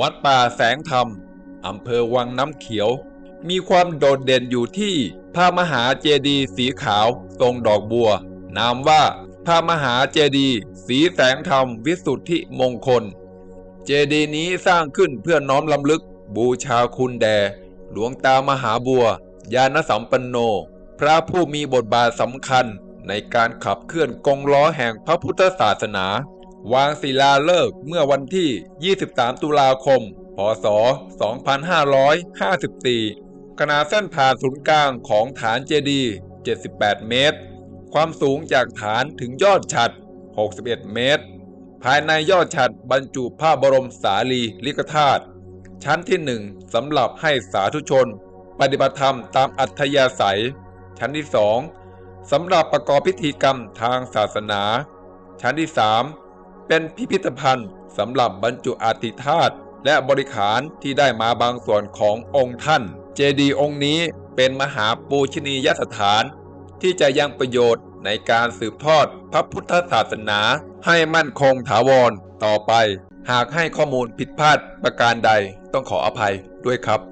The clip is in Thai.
วัดป่าแสงธรรม อำเภอวังน้ำเขียว มีความโดดเด่นอยู่ที่พระมหาเจดีย์สีขาวทรงดอกบัว นามว่าพระมหาเจดีย์สีแสงธรรมวิสุทธิมงคล เจดีย์นี้สร้างขึ้นเพื่อน้อมลำลึกบูชาคุณแด่หลวงตามหาบัว ญาณสัมปันโน พระผู้มีบทบาทสำคัญในการขับเคลื่อนกงล้อแห่งพระพุทธศาสนา วางศิลาฤกษ์เมื่อวันที่ 23 ตุลาคม พศ 2554 ขนาดเส้นผ่านศูนย์กลางของฐานเจดีย์78 เมตร ความสูงจากฐานถึงยอดฉัด 61 เมตร ภายในยอดฉัดบรรจุพระบรมสารีริกธาตุชั้นที่หนึ่งสำหรับให้สาธุชน ปฏิบัติธรรมตามอัธยาศัย ชั้นที่สองสำหรับประกอบพิธีกรรมทางศาสนา ชั้นที่สาม เป็นพิพิธภัณฑ์สำหรับบรรจุอาติธาตุและบริขารที่ได้มาบางส่วนขององค์ท่าน เจดีย์องค์นี้เป็นมหาปูชนียสถาน ที่จะยังประโยชน์ในการสืบทอดพระพุทธศาสนาให้มั่นคงถาวรต่อไป หากให้ข้อมูลผิดพลาดประการใดต้องขออภัยด้วยครับ